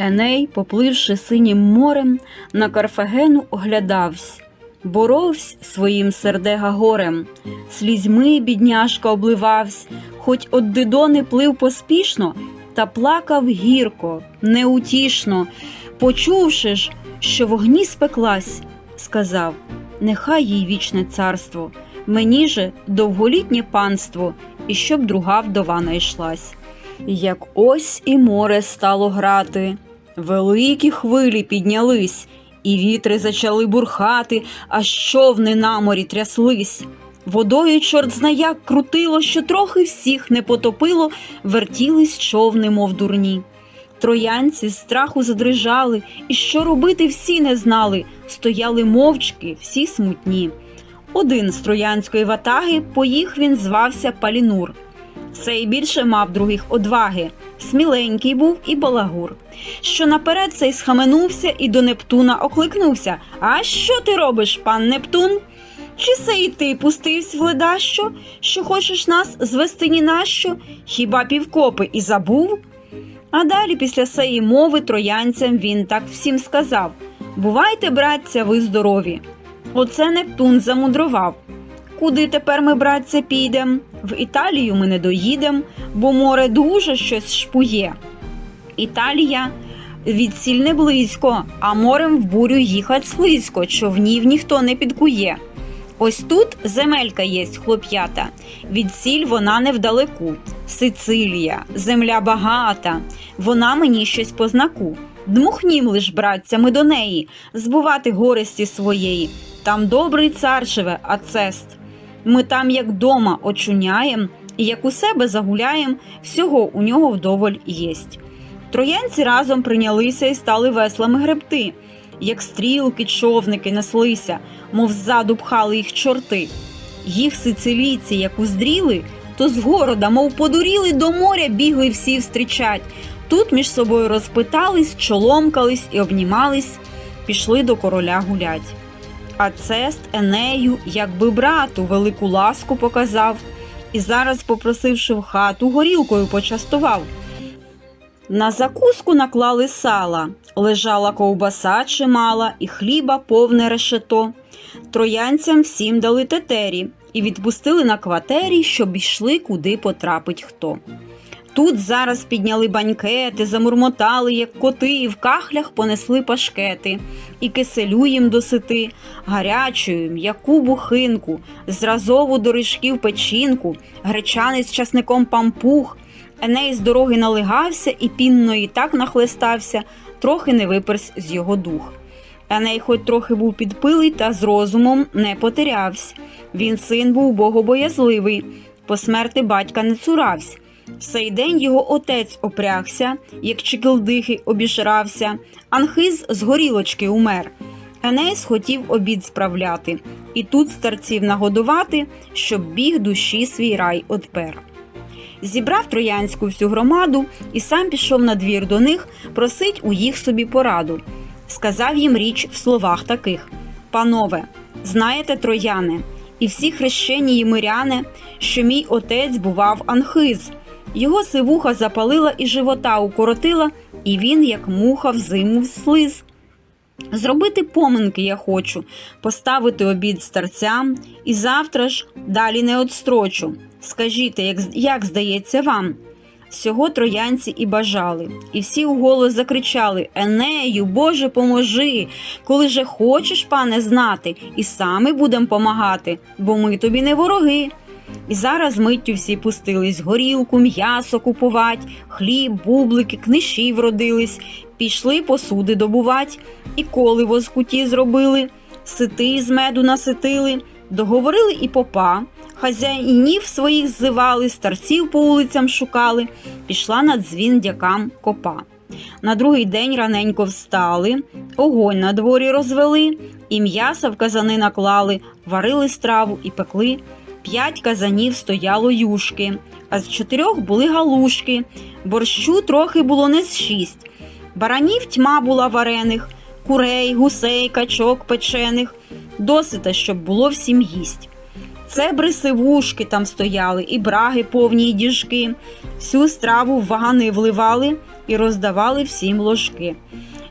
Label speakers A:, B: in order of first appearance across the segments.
A: Еней, попливши синім морем, на Карфагену оглядавсь, боровсь своїм сердега горем, слізьми бідняшка обливавсь, хоч от Дидони плив поспішно, та плакав гірко, неутішно, почувши ж, що в огні спеклась, сказав: Нехай їй вічне царство, мені же довголітнє панство, і щоб друга вдова найшлась. Як ось і море стало грати, великі хвилі піднялись, і вітри зачали бурхати, аж човни на морі тряслись. Водою чорт зна як крутило, що трохи всіх не потопило, вертілись човни, мов дурні. Троянці з страху задрижали, і що робити всі не знали, стояли мовчки, всі смутні. Один з троянської ватаги поїх він звався Палінур. Цей більше мав других одваги. Сміленький був і балагур. Що наперед цей схаменувся і до Нептуна окликнувся. А що ти робиш, пан Нептун? Чи се і ти пустивсь в ледащо, що хочеш нас звести ні на що? Хіба півкопи і забув? А далі після сеї мови троянцям він так всім сказав Бувайте, братця, ви здорові. Оце Нептун замудрував. Куди тепер ми, братця, підем? В Італію ми не доїдем, бо море дуже щось шпує. Італія відсіль не близько, а морем в бурю їхать слизько, човнів ніхто не підкує. Ось тут земелька єсть, хлоп'ята, відсіль вона невдалеку. Сицилія, земля багата, вона мені щось по знаку. Дмухнім лиш, братця, ми до неї, збувати горесті своєї. Там добрий цар живе, ацест. Ми там, як дома, очуняєм, і як у себе загуляєм, всього у нього вдоволь єсть. Троянці разом прийнялися і стали веслами гребти, як стрілки, човники неслися, мов ззаду пхали їх чорти. Їх сицилійці, як уздріли, то з города, мов подуріли, до моря бігли всі встрічать. Тут між собою розпитались, чоломкались і обнімались, пішли до короля гулять. А цест Енею, якби брату, велику ласку показав, і зараз, попросивши в хату, горілкою почастував. На закуску наклали сала, лежала ковбаса чимала, і хліба повне решето. Троянцям всім дали тетері і відпустили на кватері, щоб йшли, куди потрапить хто. Тут зараз підняли банькети, замурмотали, як коти, і в кахлях понесли пашкети, і киселю їм досити, гарячою, м'яку бухинку, зразову до рижків печінку, гречаний з часником пампух. Еней з дороги налигався і пінної так нахлестався, трохи не виперсь з його дух. Еней, хоч трохи був підпилий, та з розумом не потерявсь. Він син був богобоязливий, по смерти батька не цуравсь. В сей день його отець опрягся, як чикилдихи обіжрався, Анхиз з горілочки умер. Еней схотів обід справляти, і тут старців нагодувати, щоб біг душі свій рай одпер. Зібрав троянську всю громаду і сам пішов на двір до них, просить у їх собі пораду. Сказав їм річ в словах таких: Панове, знаєте, трояне, і всі хрещені й миряне, що мій отець бував Анхиз. Його сивуха запалила і живота укоротила, і він, як муха, в зиму вслиз. Зробити поминки я хочу, поставити обід старцям, і завтра ж далі не отстрочу. Скажіть, як, як здається вам? Всього троянці і бажали, і всі уголос закричали Енею, Боже, поможи! Коли же хочеш, пане, знати, і саме будем помагати, бо ми тобі не вороги. І зараз миттю всі пустились горілку, м'ясо купувать, хліб, бублики, книжі вродились, пішли посуди добувать, і коливо з куті зробили, сити з меду наситили, договорили і попа, хазяїнів своїх ззивали, старців по вулицям шукали, пішла на дзвін дякам копа. На другий день раненько встали, огонь на дворі розвели, і м'яса в казани наклали, варили страву і пекли. П'ять казанів стояло юшки, а з чотирьох були галушки. Борщу трохи було не з шість. Баранів тьма була варених, курей, гусей, качок печених, досита, щоб було всім їсть. Цебри сивушки там стояли, і браги повні й діжки. Всю страву в вагани вливали, і роздавали всім ложки.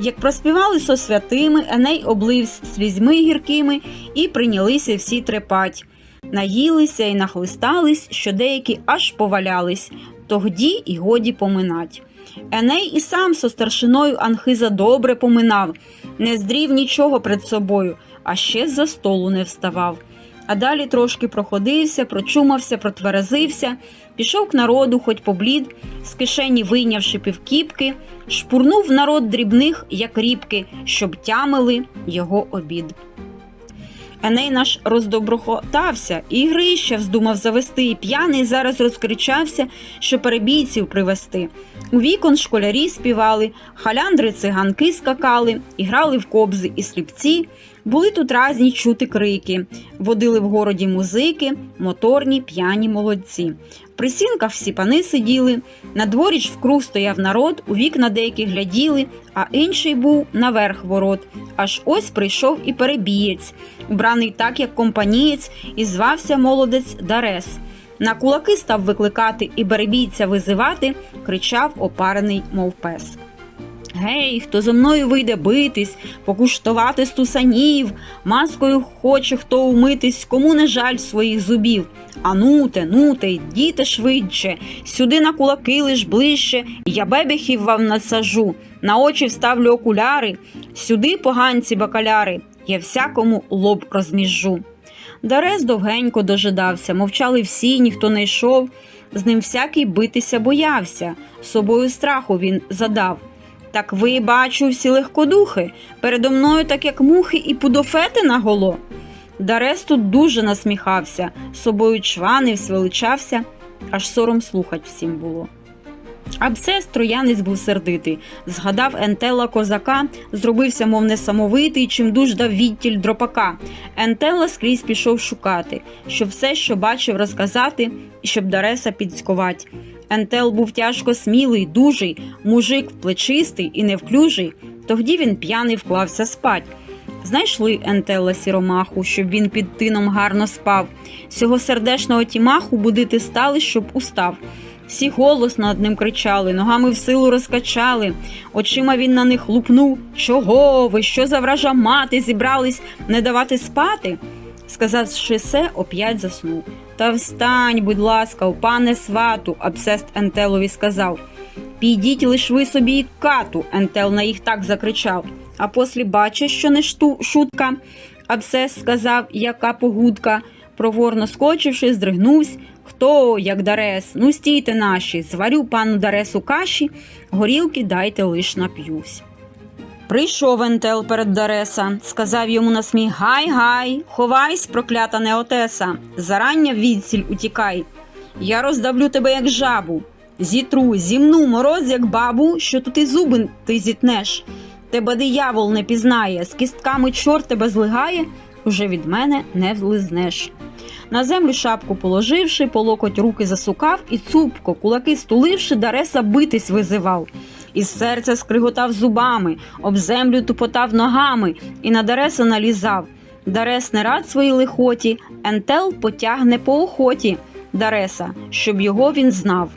A: Як проспівали со святими, Еней облився слізьми гіркими і прийнялися всі трепать. Наїлися і нахлистались, що деякі аж повалялись, тогді і годі поминать. Еней і сам со старшиною Анхиза добре поминав, не здрів нічого пред собою, а ще з-за столу не вставав. А далі трошки проходився, прочумався, протверезився, пішов к народу, хоч поблід, з кишені вийнявши півкіпки, шпурнув народ дрібних, як рібки, щоб тямили його обід. Еней наш роздоброхотався, і грища вздумав завести, і п'яний зараз розкричався, що перебійців привести. У вікон школярі співали, халяндри циганки скакали, і грали в кобзи і сліпці. Були тут разні чути крики, водили в городі музики, моторні п'яні молодці. В присінках всі пани сиділи, на дворі ж вкруг стояв народ, у вікна деякі гляділи, а інший був наверх ворот. Аж ось прийшов і перебієць, убраний так, як компанієць, і звався молодець Дарес. На кулаки став викликати і беребійця визивати, кричав опарений, мов пес. Гей, хто зо мною вийде битись, покуштувати стусанів, маскою хоче хто умитись, кому не жаль своїх зубів. А нуте, нуте, йдіте швидше, сюди на кулаки лиш ближче, я бебехів вам насажу, на очі вставлю окуляри, сюди поганці бакаляри, я всякому лоб розміжу. Дарес довгенько дожидався, мовчали всі, ніхто не йшов. З ним всякий битися боявся, собою страху він задав. Так ви, бачу, всі легкодухи, передо мною, так як мухи і пудофети наголо. Дарес тут дуже насміхався, собою чванився, величався, аж сором слухать всім було. Абсес троянець був сердитий, згадав Ентела козака, зробився, мов несамовитий, чим дуж дав відтіль дропака. Ентела скрізь пішов шукати, щоб все, що бачив, розказати, і щоб Дареса підськовать. Ентел був тяжко смілий, дужий, мужик плечистий і невклюжий, тоді він п'яний вклався спать. Знайшли Ентела сіромаху, щоб він під тином гарно спав. Сього сердешного тімаху будити стали, щоб устав. Всі голосно над ним кричали, ногами в силу розкачали. Очима він на них лупнув. Чого ви? Що за вража мати? Зібрались не давати спати? Сказавши се, оп'ять заснув. Та встань, будь ласка, пане свату, абсест Ентелові сказав. Підіть лиш ви собі і кату, Ентел на їх так закричав. А послі бачиш, що не шту, шутка. Абсес сказав, яка погудка. Проворно скочивши, здригнувсь. Хто, як Дарес? Ну стійте наші, зварю пану Даресу каші, горілки дайте лиш нап'юсь. Прийшов Ентел перед Дареса, сказав йому на сміх Гай, гай, ховайсь, проклята неотеса, зарання відсіль утікай. Я роздавлю тебе, як жабу, зітру, зімну мороз, як бабу, що тут і зуби ти зітнеш. Тебе диявол не пізнає, з кістками чорт тебе злигає, уже від мене не влизнеш. На землю шапку положивши, по локоть руки засукав і цупко, кулаки стуливши, Дареса битись визивав. Із серця скриготав зубами, об землю тупотав ногами і на Дареса налізав. Дарес не рад своїй лихоті, Ентел потягне по охоті Дареса, щоб його він знав.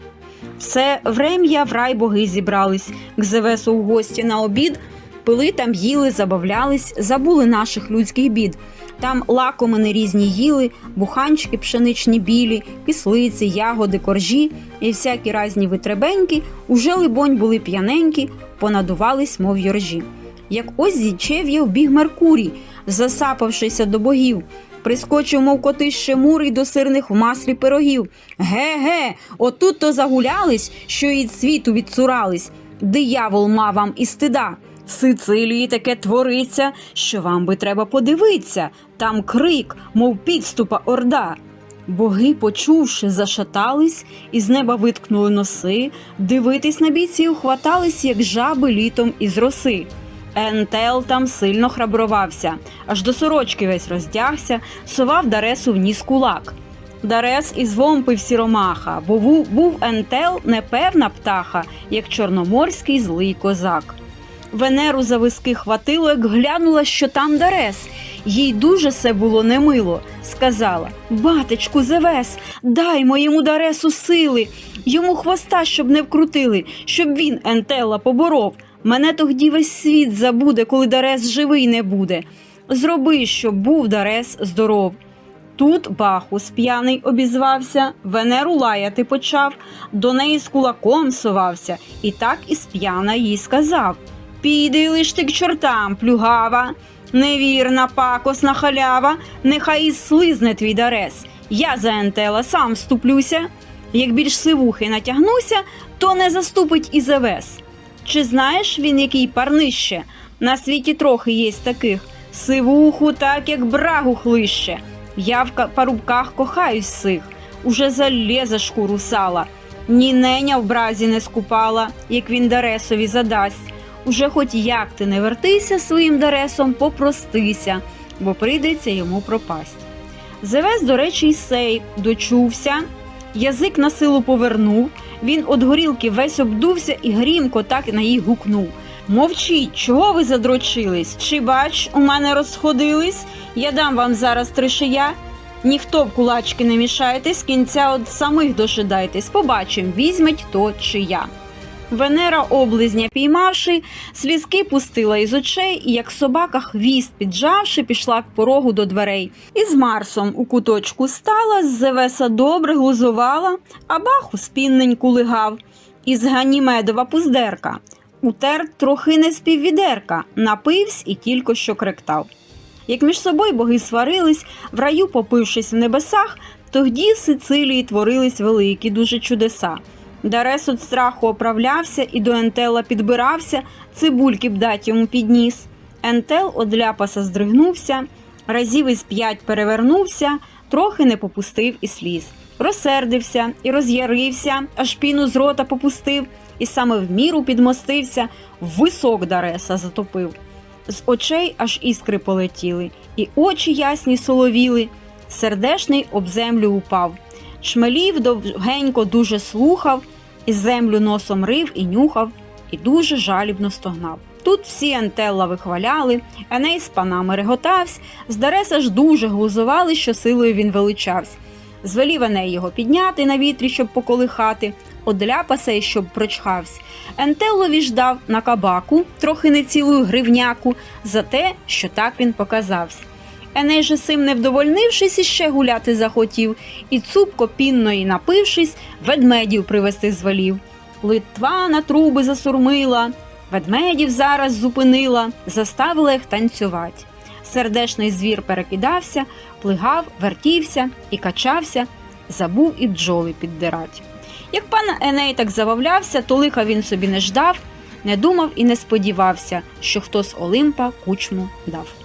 A: Все врем'я в рай боги зібрались, к Зевесу в гості на обід, пили там їли, забавлялись, забули наших людських бід. Там лакомини різні їли, буханчики пшеничні білі, кислиці, ягоди, коржі і всякі разні витребеньки, уже, либонь, були п'яненькі, понадувались, мов йоржі. Як ось зічев'я вбіг Меркурій, засапавшися до богів. Прискочив, мов коти щемурий до сирних в маслі пирогів. Ге-ге, отут то загулялись, що і світу відцурались. Диявол ма вам і стида. Сицилії таке твориться, що вам би треба подивитися. Там крик, мов підступа орда. Боги, почувши, зашатались, і з неба виткнули носи, дивитись на бійців хватались, як жаби літом із роси. Ентел там сильно храбрувався, аж до сорочки весь роздягся, совав Даресу в ніс кулак. Дарес із вомпив сіромаха, бо був Ентел непевна птаха, як чорноморський злий козак. Венеру за виски хватило, як глянула, що там Дарес. Їй дуже се було немило. Сказала: Батечку, Зевес, дай моєму Даресу сили. Йому хвоста, щоб не вкрутили, щоб він Ентела поборов. Мене тоді весь світ забуде, коли Дарес живий не буде. Зроби, щоб був Дарес здоров. Тут Бахус п'яний обізвався, Венеру лаяти почав, до неї з кулаком совався, і так і сп'яна їй сказав: Піди лиш ти к чортам, плюгава, невірна, пакосна халява, нехай і слизне твій дарес. Я за Ентела сам вступлюся. Як більш сивухи натягнуся, то не заступить і завес. Чи знаєш він, який парнище? На світі трохи єсть таких. Сивуху, так як брагу хлище. Я в ка- парубках кохаюсь сих, уже залє шкуру сала. Ні неня в бразі не скупала, як він Даресові задасть. Уже хоч як ти не вертися своїм Даресом, попростися, бо прийдеться йому пропасть. Зевес, до речі, й сей дочувся, язик на силу повернув, він од горілки весь обдувся і грімко так на їй гукнув. Мовчіть, чого ви задрочились? Чи бач, у мене розходились? Я дам вам зараз три шия. Ніхто в кулачки не мішайтесь, кінця от самих дожидайтесь. Побачим, візьметь то чи я. Венера облизня піймавши, слізки пустила із очей, і як собака хвіст піджавши, пішла к порогу до дверей. І з Марсом у куточку стала, з Зевеса добре глузувала, а баху спінненьку лигав. Із Ганімедова пуздерка. Утер трохи не співвідерка, напивсь і тільки що кректав. Як між собою боги сварились, в раю попившись в небесах, тоді в Сицилії творились великі дуже чудеса. Дарес від страху оправлявся і до Ентела підбирався, цибульки б дать йому підніс. Ентел од ляпаса здригнувся, разів із п'ять перевернувся, трохи не попустив і сліз. Розсердився і роз'ярився, аж піну з рота попустив, і саме в міру підмостився, висок Дареса затопив. З очей аж іскри полетіли, і очі ясні соловіли. Сердешний об землю упав. Шмелів довгенько дуже слухав, і землю носом рив і нюхав, і дуже жалібно стогнав. Тут всі Ентелла вихваляли, Еней з панами реготавсь, з Дареса ж дуже глузували, що силою він величавсь. Звелів Еней його підняти на вітрі, щоб поколихати, одляпаса й щоб прочхавсь. Ентеллові ж дав на кабаку, трохи не цілую гривняку, за те, що так він показавсь. Еней же сим не вдовольнившись, іще гуляти захотів, і цупко пінної напившись, ведмедів привести звелів. Литва на труби засурмила, ведмедів зараз зупинила, заставила їх танцювать. Сердешний звір перекидався, плигав, вертівся і качався, забув і бджоли піддирать. Як пан Еней так забавлявся, то лиха він собі не ждав, не думав і не сподівався, що хто з Олимпа кучму дав.